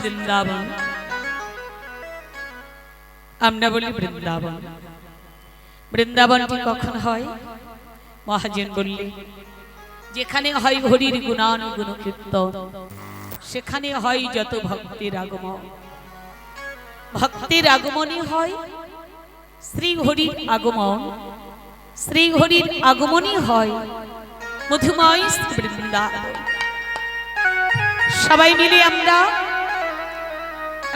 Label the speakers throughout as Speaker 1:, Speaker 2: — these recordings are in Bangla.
Speaker 1: বৃন্দাবন আমরা বলি বৃন্দাবন বৃন্দাবনটি কখন হয় মহাজন বললে যেখানে হয় হরির গুণানুগুণ কীর্তন সেখানে হয় যত ভক্তির আগমন ভক্তির আগমনই হয় শ্রী হরির আগমন শ্রী হরির আগমনই হয়। মধুময় বৃন্দাবন সবাই মিলে আমরা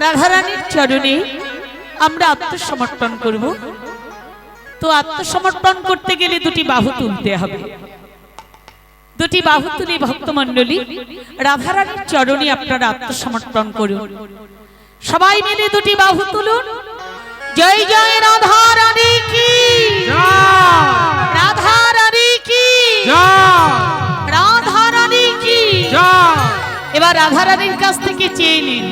Speaker 1: রাধারানীর চরণে আমরা আত্মসমর্পণ করব। তো আত্মসমর্পণ করতে গেলে দুটি বাহু তুলতে হবে। দুটি বাহু তুলে ভক্তমণ্ডলী, রাধারানীর চরণে আপনারা আত্মসমর্পণ করুন। সবাই মিলে দুটি বাহু তুলুন। জয় জয় রাধা রানী কি? রাধা রানী কি? রাধা রানী কি? এবার রাধা রানীর কাছ থেকে চেয়ে নিন।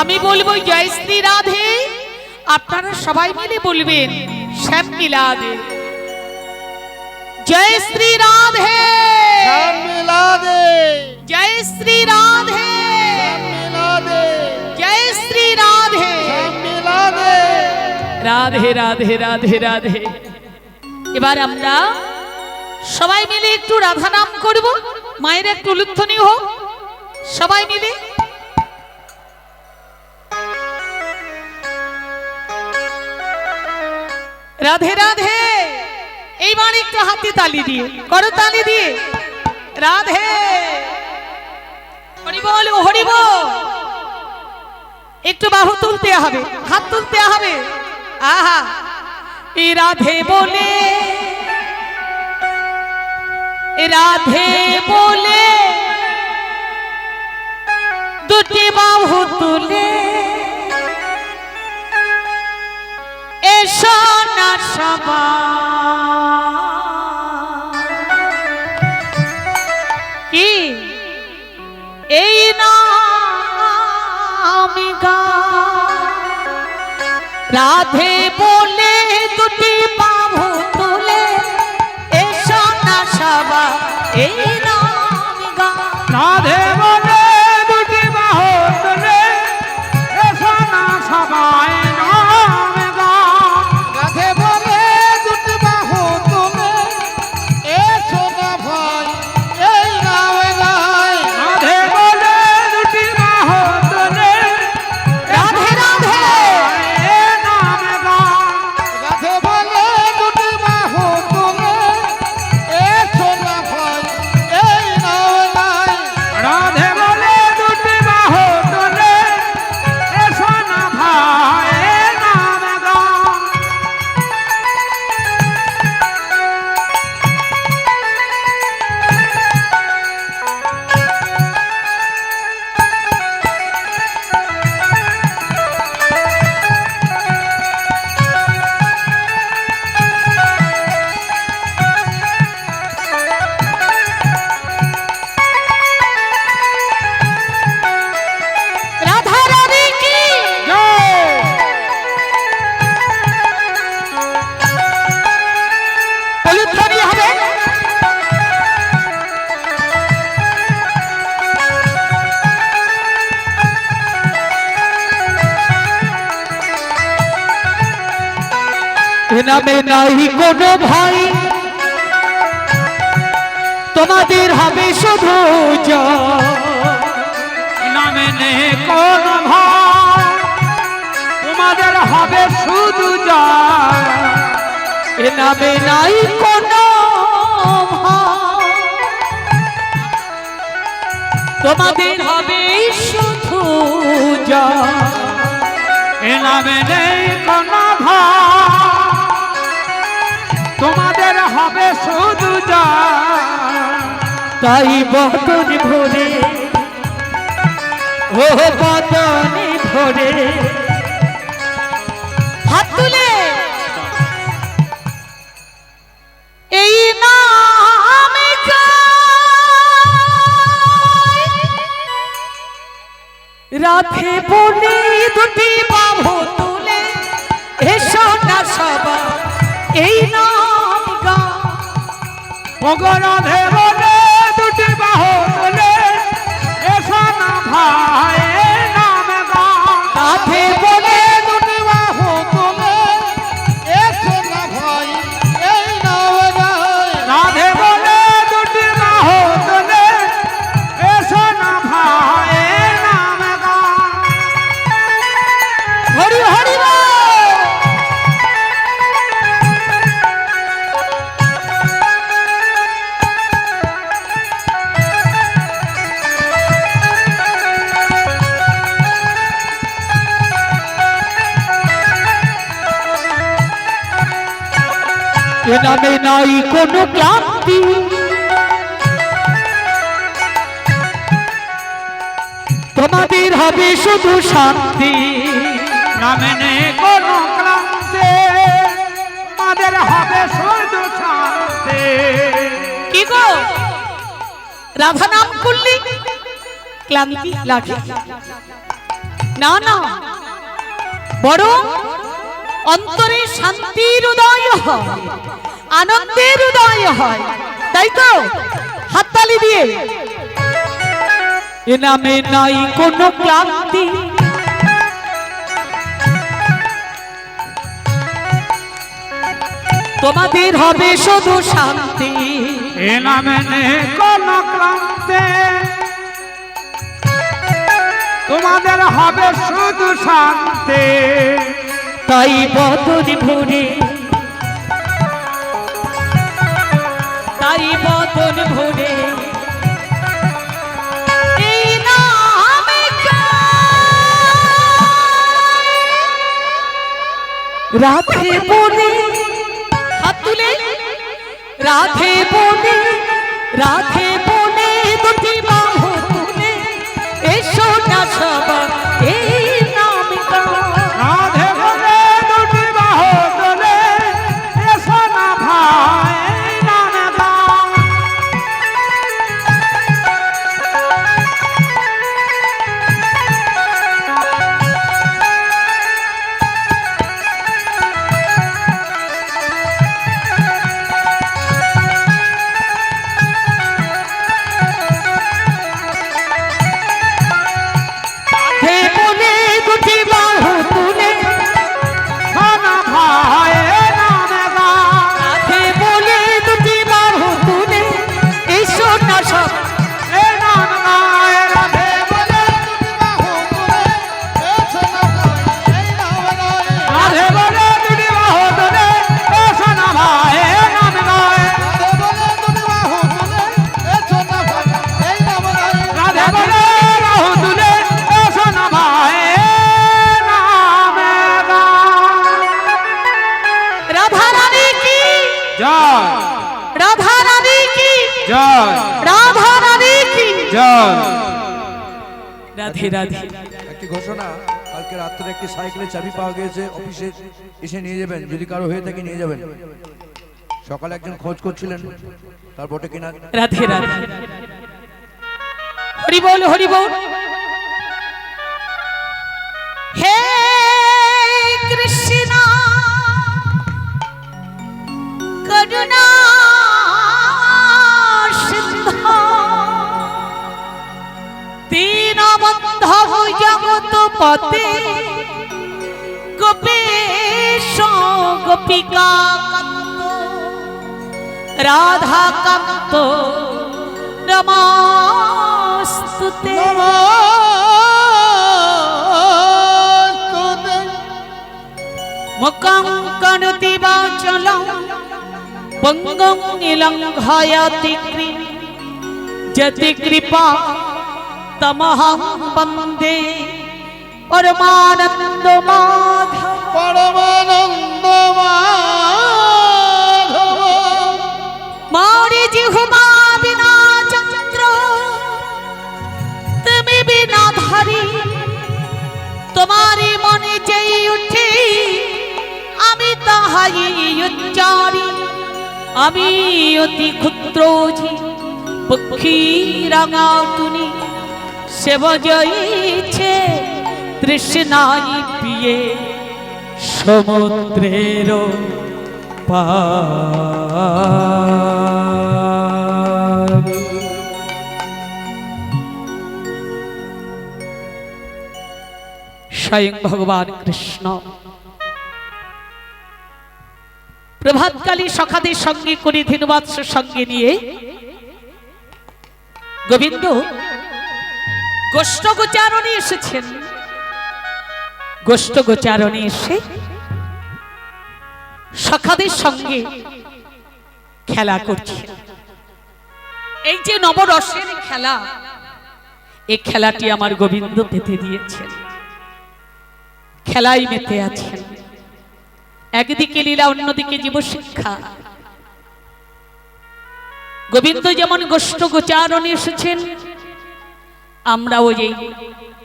Speaker 1: আমি বলব জয় শ্রী রাধে। আপনারা সবাই মিলে বলবেন শ্যাম মিলাদে জয় শ্রী রাধে।
Speaker 2: শ্যাম মিলা দে
Speaker 1: জয় শ্রী রাধে।
Speaker 2: শ্যাম মিলা দে
Speaker 1: জয় শ্রী রাধে। রাধে রাধে রাধে রাধে। এবার আমরা সবাই মিলে একটু রাধা নাম করব। মায়ের একটু উলুধ্বনি হোক। সবাই মিলে। রাধে রাধে। এইবার একটু হাতে তালি দিয়ে। করো তালি দিয়ে। রাধে। হরিবল হরিবল একটু বাহু তুলতে হবে। হাত তুলতে হবে। আহা রাধে বলে রাধে বলে দুটি বাহু তুলে। এসো না সবাই। রাধে নামে
Speaker 3: নাই কোনো ভাই। তোমাদের হবে শুধু।
Speaker 2: নামে নেই কোন ভাই। তোমাদের হবে শুধু যা
Speaker 3: এ নামে নাই কোনো তোমাদের হবে শুধু জয়।
Speaker 2: এ নামে নেই কোন ভাই। তোমাদের হবে শুধু যা।
Speaker 3: তাই বদন ভরে ও বদন ভরে।
Speaker 1: হাত তুলে। এই। রাধে বলে দুটি বাহু তুলে এসো না সবা এই গা
Speaker 2: বলে দুটি বাহ
Speaker 3: বলে
Speaker 4: এসো ভাই।
Speaker 2: নামে
Speaker 3: নাই কোনো ক্লান্তি। তোমাদের হবে শুধু শান্তি।
Speaker 2: নামে নেই কোনো ক্লান্তি। আমাদের হবে শুধু শান্তি।
Speaker 1: কি গো? রাধা নাম করলি? ক্লান্তি লাগে। না না। বরং অন্তরে শান্তির উদয় হয়। আনন্দের উদয় হয়। তাই তো? হাততালি দিয়ে।
Speaker 3: এ নামে নাই কোনো ক্লান্তি। তোমাদের হবে শুধু শান্তি।
Speaker 2: এ নামে নেই কোনো ক্লান্তি। তোমাদের হবে শুধু শান্তি।
Speaker 3: তাই বদন ভরে তাই বদন ভরে। রাধে বনে।
Speaker 1: হাত তুলে।
Speaker 3: রাধে বনে রাধে বনে।
Speaker 2: রাধে
Speaker 3: রাধে
Speaker 5: একটি ঘোষণা কালকে রাত্রে একটি সাইকেলের চাবি পাওয়া গিয়েছে অফিসে এসে নিয়ে যাবেন যদি কারও হয়ে থাকে নিয়ে যাবেন। সকালে একজন খোঁজ করছিলেন তার বটে কিনা?
Speaker 1: রাধে রাধে। হরি বল হরি বল। জগত পতে গোপেশ গোপিকা কান্ত রাধা কান্ত নমস্তুতে। মুখং করতি বাচলং পঙ্গং ইলঙ্ঘয়তি কৃ যতি কৃপা তমহং বন্দে পরমানন্দ মাধব
Speaker 4: পরমানন্দ মাধব
Speaker 1: মারি জিহুমা বিনা চন্দ্র তুমি বিনা ধারি তোমারি মনে যেই উঠে আমি তাহাই উচ্চারি আমি অতি ক্ষুদ্র পক্ষী রাঙাটুনি সেব সেবজইছে তৃষ্ণাই পিয়ে সমুদ্রের পা স্বয়ং ভগবান কৃষ্ণ। প্রভাতকালী সখাদের সঙ্গে করে ধীনবাৎসের সঙ্গে নিয়ে গোবিন্দ গোষ্ঠ গোচারণে এসেছেন। গোষ্ঠ গোচারণে এসে সখাদের সঙ্গে খেলা করছেন। এই যে নবরসের খেলা এই খেলাটি আমার গোবিন্দ পেতে দিয়েছেন। খেলাই মেতে আছেন। একদিকে লীলা, অন্যদিকে জীবশিক্ষা। গোবিন্দ যেমন গোষ্ঠ গোচারণে এসেছেন আমরাও এই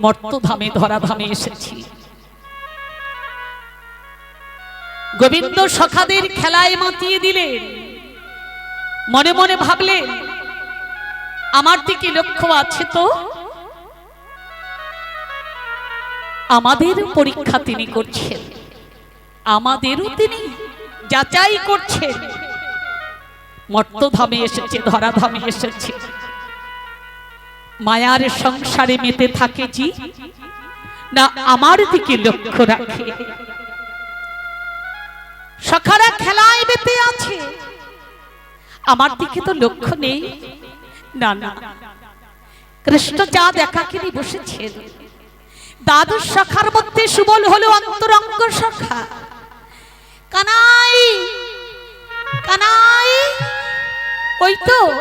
Speaker 1: মর্তধামে, ধরাধামে এসেছি। গোবিন্দ সখাদের খেলায় মাতিয়ে দিলেন। মনে মনে ভাবলেন, আমার দিকে লক্ষ্য আছে তো? আমাদের পরীক্ষা তিনি করছেন। আমাদেরও তিনি যাচাই করছেন। মর্তধামে এসেছে, ধরাধামে এসেছে। মায়ার সংসারে মেতে থাকে জি। না আমার দিকে লক্ষ্য রাখে। সখারা খেলায় মেতে আছে। আমার দিকে তো লক্ষ্য নেই। না না। কৃষ্ণ যা দেখাকেনি বসেছেন। দ্বাদশ শাখার মধ্যে সুবল হলো অন্তরঙ্গ শাখা কানাই কানাই, ওই তো।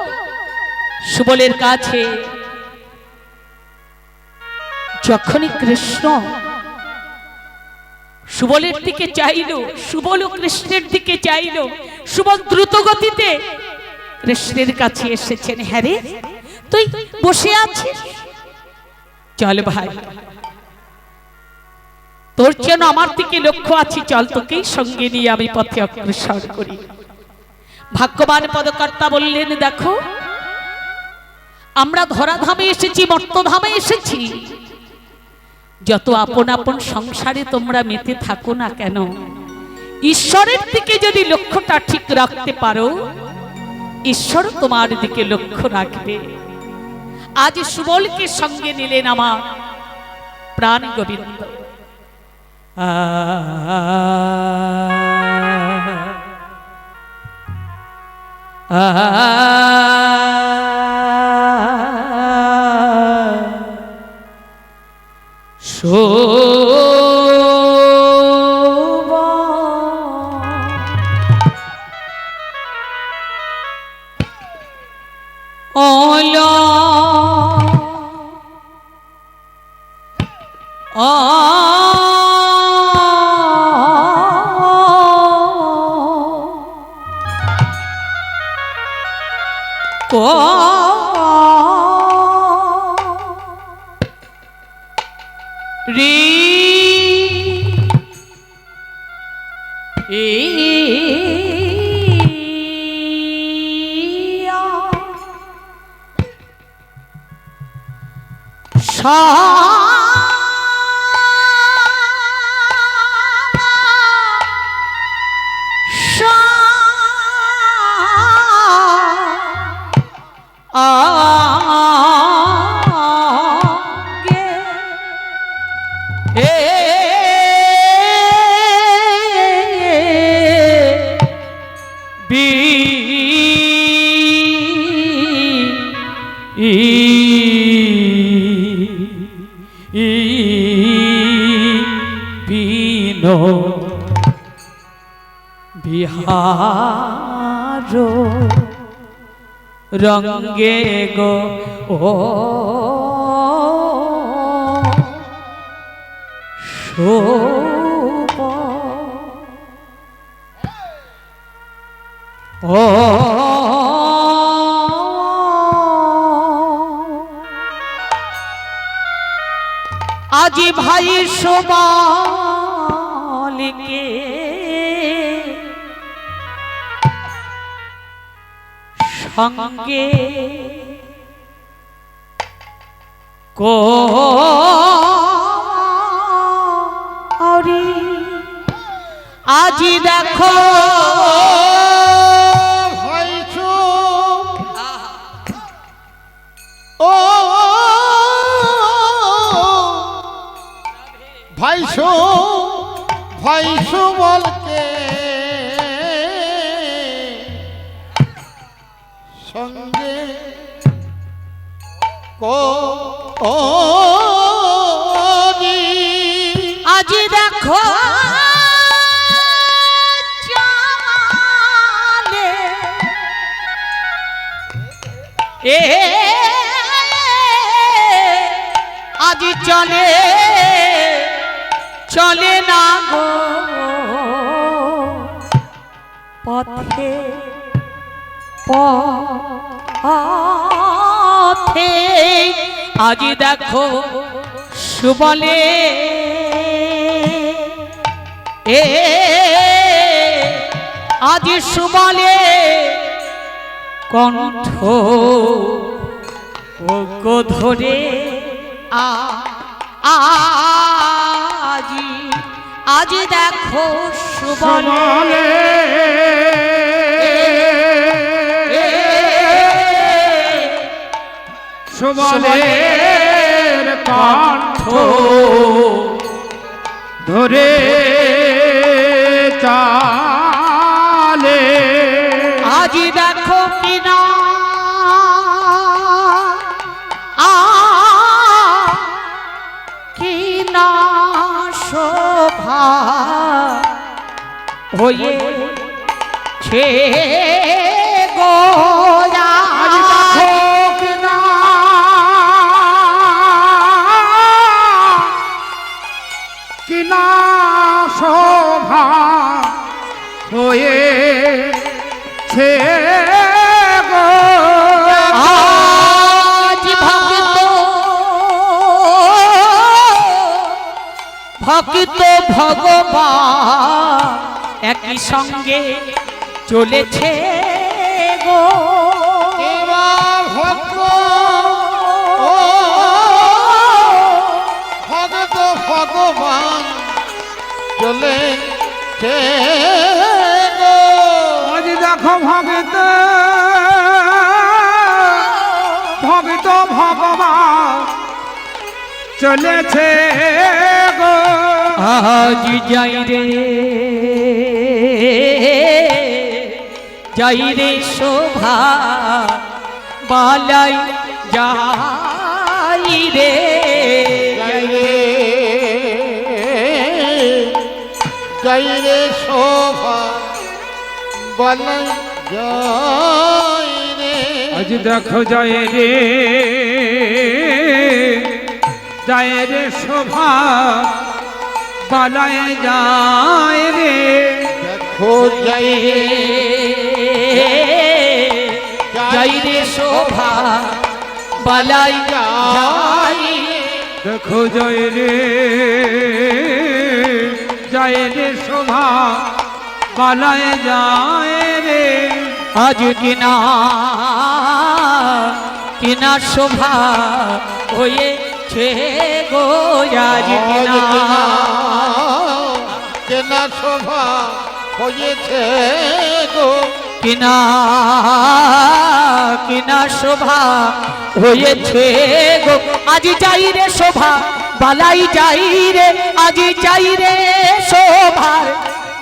Speaker 1: সুবলের কাছে যখনই কৃষ্ণ সুবলের দিকে চাইল সুবল কৃষ্ণের দিকে চাইল, সুবল দ্রুত গতিতে কৃষ্ণের কাছে এসেছেন হ্যাঁ রে, তুই বসে আছিস? চল ভাই। তোর যেন আমার দিকে লক্ষ্য আছে, চল তোকেই সঙ্গে নিয়ে আমি পথে অগ্রসর করি। ভাগ্যবান পদকর্তা বললেন, দেখো, আমরা ধরাধামে এসেছি, মর্তধামে এসেছি। যত আপন আপন সংসারে তোমরা মেতে থাকো না কেন? ঈশ্বরের দিকে যদি লক্ষ্যটা ঠিক রাখতে পারো, ঈশ্বর তোমার দিকে লক্ষ্য রাখবে। আজ সুবলকে সঙ্গে নিলেন আমার প্রাণ গোবিন্দ। ছো রে। বিনো বিহার রঙ্গে গো ও শোভ ও আজি ভাই সবালকে সঙ্গে কো আজি দেখো চলে চলে না গো। পথে পথে, আজ দেখো সুবলে এ, আজ সুবলে কণ্ঠ ধরে আ আজি আজ দেখো সুবলে
Speaker 2: সুবলের কণ্ঠ ধরে চালে
Speaker 1: হয়ে ছে গোয়া
Speaker 2: কিনা শোভা হয়ে ছে
Speaker 1: ভক্ত ভগবান একই সঙ্গে চলেছে গো।
Speaker 4: এরা ভক্ত ও ভগত ভগবান চলে ছে গো।
Speaker 2: আজ দেখো ভগত ভগত ভগবান চলেছে গো।
Speaker 1: আজ যাই রে। যাই রে শোভা বালাই যাই রে
Speaker 4: যাই রে যাই রে শোভা বলাই যাই রে
Speaker 2: আজ দেখো জয় রে জয় রে শোভা পালায় যায় রে
Speaker 4: দেখো যাই রে
Speaker 1: যাই রে শোভা বালাই যাই
Speaker 2: দেখো জয় রে জয় রে শোভা পালায় যায় রে।
Speaker 1: আজ কিনা কিনা শোভা হয়েছে গো আজ কিনা
Speaker 4: কেনা শোভা হয়েছে গো।
Speaker 1: কিনা কিনা শোভা হয়েছে গো। আজ যাই রে শোভা, বালাই যাই রে, আজ যাই রে শোভার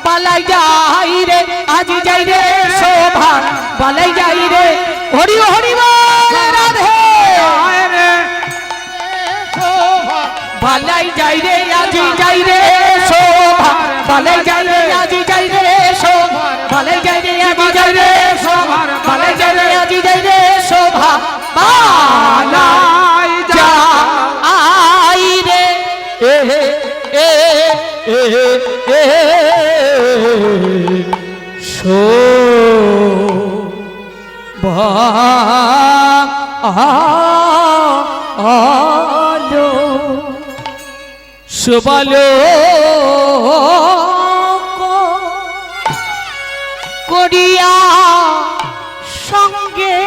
Speaker 1: বালাই যাই রে, আজ যাই রে শোভা। বালাই যাই রে, হরি হরি রাধে।
Speaker 2: রে
Speaker 1: যাই রে, আজ যাই রে শোভা। বালাই যাই রে, আজ যাই রে শোভা বালাই যাই রে। আজ যাই রে শোভা বালাই যাই রে, এ এ এ এ শোভা আলো। সুবলো করিয়া সঙ্গে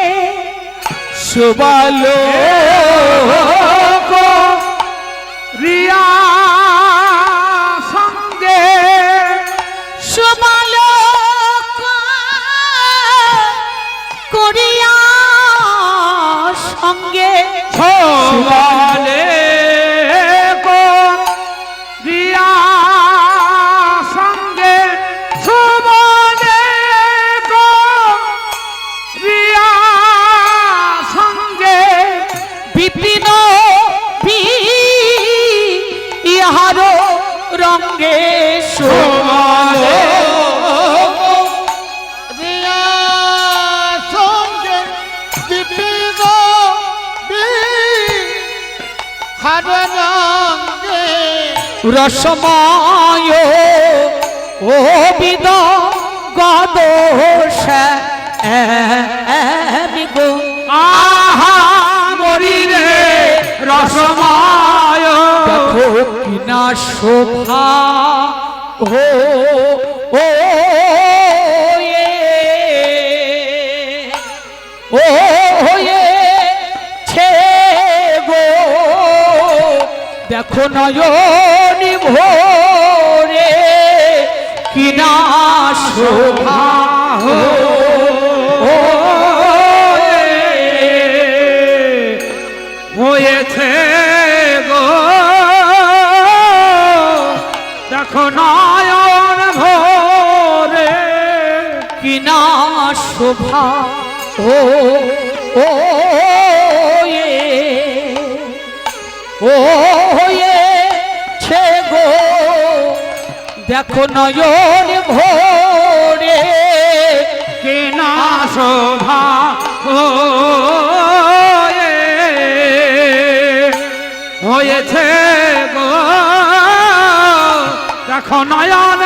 Speaker 1: সুবলো
Speaker 2: রিয়া সঙ্গে
Speaker 1: সুবলো করিয়া সঙ্গে রঙ্গে সুমল। রসময় ও বিদ গদোষ গো
Speaker 2: আহা মরিরে রসময়
Speaker 1: দেখো কিনা শোভা ও ও দেখো নয়নি ভোরে শোভা ও ও এ ও এ ছে গো। দেখো নয়ন ভোরে
Speaker 2: কেনা শোভা। ও হয়েছে গো। দেখো নয়ন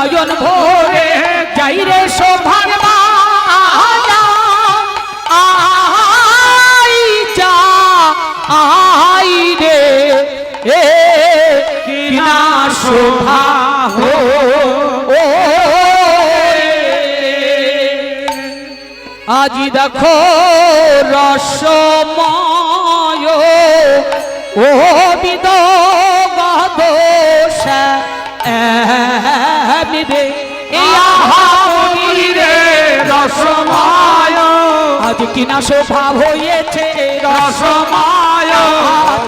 Speaker 1: নয়ন ভোরে যাই রে শোভার আই যা আই রে, এ কিনা শোভা হো। আজি দেখো রসময় ও বিদ আজ কিনা শোভা হয়েছে
Speaker 2: রসময়।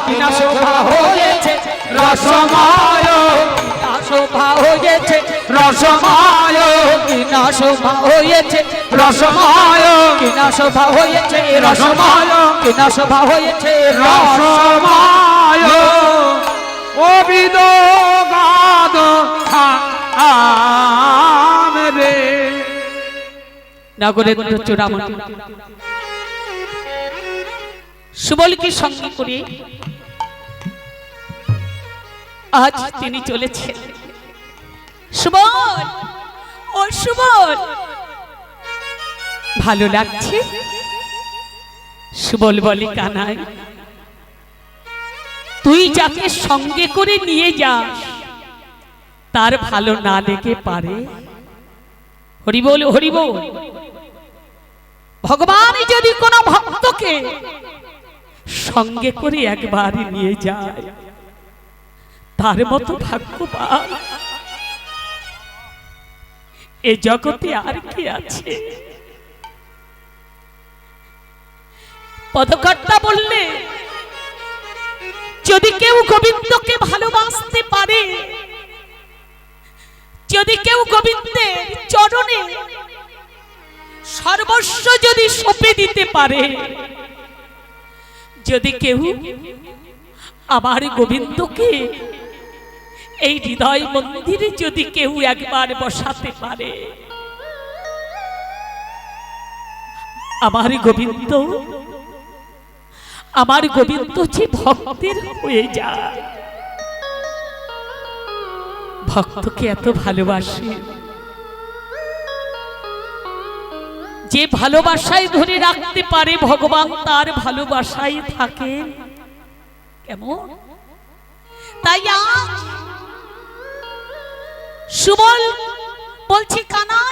Speaker 1: কিনা শোভা হয়েছে
Speaker 2: রসময়।
Speaker 1: শোভা হয়েছে
Speaker 2: রসময়।
Speaker 1: কিনা শোভা হয়েছে
Speaker 2: রসময়।
Speaker 1: কিনা শোভা হয়েছে
Speaker 2: রসময়।
Speaker 1: কিনা শোভা হয়েছে
Speaker 2: রসময়। অবিদ গাদ রে।
Speaker 1: নগরেন্দ্র চূড়ামণি। সুবলকে সঙ্গে করে? আজ তিনি চলেছেন। সুবল, ও সুবল। ভালো লাগছে? সুবল বলে কানাই তুই যাকে সঙ্গে করে নিয়ে যাস তার ভালো না লেগে পারে। হরিবল হরিবল ভগবান যদি কোনো ভক্তকে সঙ্গে করে একবার নিয়ে যায়, তার মতো ভাগ্যবান। এ জগতে আর কি আছে? পদকর্তা বললে, যদি কেউ গোবিন্দকে ভালোবাসতে পারে যদি কেউ গোবিন্দের চরণে সর্বস্ব যদি সঁপে দিতে পারে, যদি কেউ আমার গোবিন্দকে এই হৃদয় মন্দিরে যদি কেউ একবার বসাতে পারে, আমার গোবিন্দ আমার গোবিন্দ যে ভক্তের হয়ে যায়। ভক্তকে এত ভালোবাসে। যে ভালোবাসায় ধরে রাখতে পারে ভগবান, তার ভালোবাসায় থাকে। কেমন? তাই আজ সুবল বলছি কানা